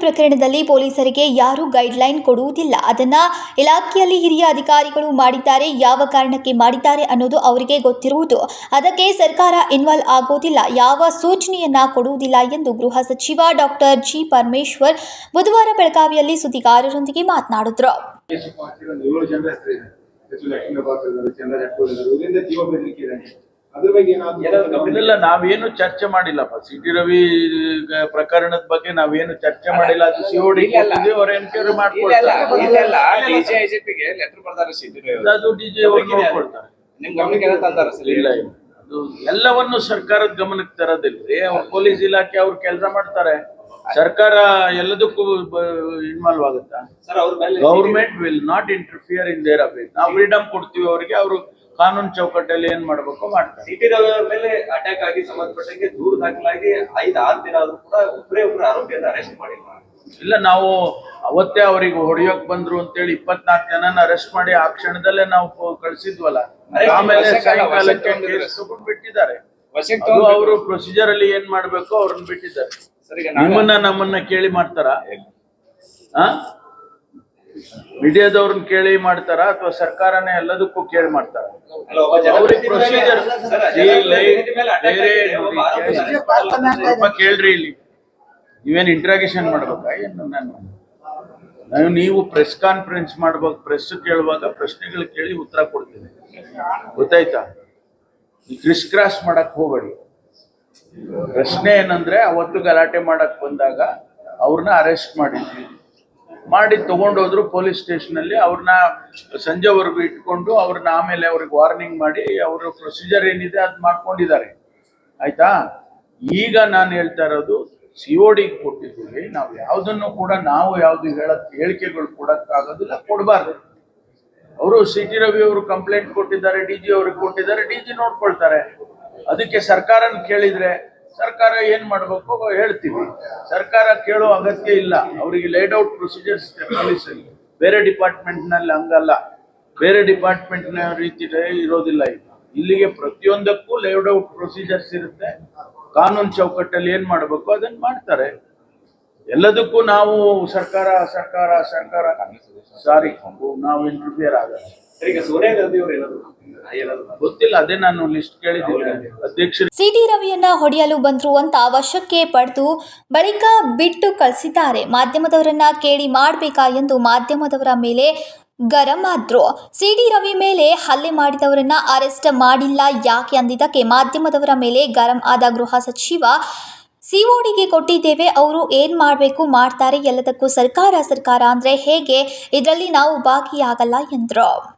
ಪ್ರಕರಣದಲ್ಲಿ ಪೊಲೀಸರಿಗೆ ಯಾರೂ ಗೈಡ್ಲೈನ್ ಕೊಡುವುದಿಲ್ಲ. ಅದನ್ನ ಇಲಾಖೆಯಲ್ಲಿ ಹಿರಿಯ ಅಧಿಕಾರಿಗಳು ಮಾಡಿದ್ದಾರೆ. ಯಾವ ಕಾರಣಕ್ಕೆ ಮಾಡಿದ್ದಾರೆ ಅನ್ನೋದು ಅವರಿಗೆ ಗೊತ್ತಿರುವುದು. ಅದಕ್ಕೆ ಸರ್ಕಾರ ಇನ್ವಾಲ್ವ್ ಆಗೋದಿಲ್ಲ. ಯಾವ ಸೂಚನೆಯನ್ನ ಕೊಡುವುದಿಲ್ಲ ಎಂದು ಗೃಹ ಸಚಿವ ಡಾಕ್ಟರ್ ಜಿ. ಪರಮೇಶ್ವರ್ ಬುಧವಾರ ಬೆಳಗಾವಿಯಲ್ಲಿ ಸುದ್ದಿಗಾರರೊಂದಿಗೆ ಮಾತನಾಡಿದ್ರು. ಅದ್ರ ಬಗ್ಗೆ ಇಲ್ಲ ನಾವೇನು ಚರ್ಚೆ ಮಾಡಿಲ್ಲಪ್ಪ ಸಿ ಟಿ ರವಿ ಪ್ರಕರಣದ ಬಗ್ಗೆ ನಾವೇನು ಚರ್ಚೆ ಮಾಡಿಲ್ಲ. ಅದು ಸಿಒಡಿ ಅವ್ರ ಎನ್ಕ್ವೈರಿ ಮಾಡ್ಕೊಳ್ತಾರೆ. ಅದು ಡಿಜೆ ನೋಡ್ಕೊಳ್ತಾರೆ. ನಿಮ್ ಗಮನಕ್ಕೆ ಇಲ್ಲ ಇಲ್ಲ. ಅದು ಎಲ್ಲವನ್ನು ಸರ್ಕಾರದ ಗಮನಕ್ಕೆ ತರೋದಿಲ್ರಿ. ಅವ್ರು ಪೊಲೀಸ್ ಇಲಾಖೆ ಅವ್ರು ಕೆಲಸ ಮಾಡ್ತಾರೆ. ಸರ್ಕಾರ ಎಲ್ಲದಕ್ಕೂ ಇನ್ವಾಲ್ವ್ ಆಗುತ್ತಾ? ಸರ್ ಅವ್ರ ಮೇಲೆ government will not interfere in their affair ನಾವು ಫ್ರೀಡಮ್ ಕೊಡ್ತೀವಿ ಅವರಿಗೆ. ಅವರು ಕಾನೂನು ಚೌಕಟ್ಟಲ್ಲಿ ಏನ್ ಮಾಡ್ಬೇಕು ಮಾಡ್ತಾರೆ. ಸಿಟಿ ರವಿ ಅವ್ರ ಮೇಲೆ ಅಟ್ಯಾಕ್ ಆಗಿ ಸಂಬಂಧಪಟ್ಟಂಗೆ ದೂರು ದಾಖಲಾಗಿ ಐದ್ ಆರು ದಿನ ಆದ್ರೂ ಕೂಡ ಒಬ್ಬರೇ ಒಬ್ಬರು ಆರೋಪಿಯನ್ನ ಅರೆಸ್ಟ್ ಮಾಡಿಲ್ಲ. ಇಲ್ಲ ನಾವು ಅವತ್ತೇ ಅವರಿಗೆ ಹೊಡಿಯೋಕ್ ಬಂದ್ರು ಅಂತೇಳಿ ಇಪ್ಪತ್ನಾಲ್ಕು ಜನನ ಅರೆಸ್ಟ್ ಮಾಡಿ ಆ ಕ್ಷಣದಲ್ಲೇ ನಾವು ಕಳಿಸಿದ್ವಲ್ಲ. ಆಮೇಲೆ ಸಾಯಂಕಾಲಕ್ಕೆ ತಗೊಂಡ್ ಬಿಟ್ಟಿದ್ದಾರೆ. ಅವರು ಪ್ರೊಸೀಜರ್ ಅಲ್ಲಿ ಏನ್ ಮಾಡ್ಬೇಕು ಅವ್ರನ್ನ ಬಿಟ್ಟಿದ್ದಾರೆ. ನಮ್ಮನ್ನ ನಿಮ್ಮನ್ನ ನಮ್ಮನ್ನ ಕೇಳಿ ಮಾಡ್ತಾರ? ಆ? ಮೀಡಿಯಾದವ್ರನ್ನ ಕೇಳಿ ಮಾಡ್ತಾರ ಅಥವಾ ಸರ್ಕಾರನೇ ಎಲ್ಲದಕ್ಕೂ ಕೇಳಿ ಮಾಡ್ತಾರ? ಪ್ರೊಸೀಜರ್ ಬೇರೆ ಕೇಳ್ರಿ ಇಲ್ಲಿ. ನೀವೇನು ಇಂಟ್ರಾಗೇಷನ್ ಮಾಡ್ಬೇಕಾ? ಏನು ನಾನು? ನಾನು ನೀವು ಪ್ರೆಸ್ ಕಾನ್ಫರೆನ್ಸ್ ಮಾಡ್ಬೇಕು ಪ್ರೆಸ್ ಕೇಳುವಾಗ ಪ್ರಶ್ನೆಗಳು ಕೇಳಿ ಉತ್ತರ ಕೊಡ್ತೀನಿ. ಗೊತ್ತಾಯ್ತಾ? ಕ್ರಿಸ್ ಕ್ರಾಸ್ ಮಾಡಕ್ ಹೋಗಬೇಡಿ. ಪ್ರಶ್ನೆ ಏನಂದ್ರೆ ಅವತ್ತು ಗಲಾಟೆ ಮಾಡಕ್ ಬಂದಾಗ ಅವ್ರನ್ನ ಅರೆಸ್ಟ್ ಮಾಡಿದ್ವಿ. ಮಾಡಿ ತಗೊಂಡೋದ್ರು ಪೊಲೀಸ್ ಸ್ಟೇಷನ್ ಅಲ್ಲಿ ಅವ್ರನ್ನ ಸಂಜೆವರೆಗೂ ಇಟ್ಕೊಂಡು ಅವ್ರನ್ನ ಆಮೇಲೆ ಅವ್ರಿಗೆ ವಾರ್ನಿಂಗ್ ಮಾಡಿ ಅವ್ರ ಪ್ರೊಸೀಜರ್ ಏನಿದೆ ಅದು ಮಾಡ್ಕೊಂಡಿದ್ದಾರೆ. ಆಯ್ತಾ? ಈಗ ನಾನು ಹೇಳ್ತಾ ಇರೋದು ಸಿ ಒ ಡಿಗೆ ಕೊಟ್ಟಿದ್ದೀವಿ, ನಾವು ಯಾವುದನ್ನು ಕೂಡ ನಾವು ಯಾವುದು ಹೇಳ, ಹೇಳಿಕೆಗಳು ಕೊಡೋಕ್ಕಾಗೋದಿಲ್ಲ, ಕೊಡಬಾರ್ದು. ಅವರು ಸಿ ಟಿ ರವಿ ಅವರು ಕಂಪ್ಲೇಂಟ್ ಕೊಟ್ಟಿದ್ದಾರೆ ಡಿ ಜಿ ಅವ್ರಿಗೆ ಕೊಟ್ಟಿದ್ದಾರೆ ಡಿ ಜಿ ನೋಡ್ಕೊಳ್ತಾರೆ. ಅದಕ್ಕೆ ಸರ್ಕಾರನ ಕೇಳಿದ್ರೆ ಸರ್ಕಾರ ಏನ್ ಮಾಡ್ಬೇಕು ಹೇಳ್ತೀವಿ. ಸರ್ಕಾರ ಕೇಳೋ ಅಗತ್ಯ ಇಲ್ಲ. ಅವರಿಗೆ ಲೇಡ್ ಔಟ್ ಪ್ರೊಸೀಜರ್ಸ್ ಪೊಲೀಸಲ್ಲಿ ಬೇರೆ ಡಿಪಾರ್ಟ್ಮೆಂಟ್ನಲ್ಲಿ ಹಂಗಲ್ಲ. ಬೇರೆ ಡಿಪಾರ್ಟ್ಮೆಂಟ್ನ ರೀತಿ ಇರೋದಿಲ್ಲ ಈಗ. ಇಲ್ಲಿಗೆ ಪ್ರತಿಯೊಂದಕ್ಕೂ ಲೇಡ್ ಔಟ್ ಪ್ರೊಸೀಜರ್ಸ್ ಇರುತ್ತೆ. ಕಾನೂನು ಚೌಕಟ್ಟಲ್ಲಿ ಏನ್ ಮಾಡ್ಬೇಕು ಅದನ್ನ ಮಾಡ್ತಾರೆ. ಎಲ್ಲದಕ್ಕೂ ನಾವು ಸರ್ಕಾರ ಸರ್ಕಾರ ಸರ್ಕಾರ. ಸಾರಿ ನಾವು ಇಂಟರ್ಫಿಯರ್ ಆಗಲ್ಲ. ಗೊತ್ತಿಲ್ಲ ಅದೇ ನಾನು ಲಿಸ್ಟ್ ಕೇಳಿದ್ದೀನಿ ಅಧ್ಯಕ್ಷರು ಸಿಟಿ ರವಿಯನ್ನ ಹೊಡೆಯಲು ಬಂದ್ರು ಅಂತ ವಶಕ್ಕೆ ಪಡೆದು ಬಳಿಕ ಬಿಟ್ಟು ಕಳಿಸಿದ್ದಾರೆ. ಮಾಧ್ಯಮದವರನ್ನ ಕೇಳಿ ಮಾಡಬೇಕಾ ಎಂದು ಮಾಧ್ಯಮದವರ ಮೇಲೆ ಗರಂ ಆದ್ರು. ಸಿಡಿ ರವಿ ಮೇಲೆ ಹಲ್ಲೆ ಮಾಡಿದವರನ್ನ ಅರೆಸ್ಟ್ ಮಾಡಿಲ್ಲ ಯಾಕೆ ಅಂದಿದ್ದಕ್ಕೆ ಮಾಧ್ಯಮದವರ ಮೇಲೆ ಗರಂ ಆದ ಗೃಹ ಸಚಿವ ಸಿಒಡಿಗೆ ಕೊಟ್ಟಿದ್ದೇವೆ ಅವರು ಏನು ಮಾಡಬೇಕು ಮಾಡ್ತಾರೆ ಎಲ್ಲದಕ್ಕೂ ಸರ್ಕಾರ ಸರ್ಕಾರ ಅಂದರೆ ಹೇಗೆ? ಇದರಲ್ಲಿ ನಾವು ಭಾಗಿಯಾಗಲ್ಲ ಎಂದರು.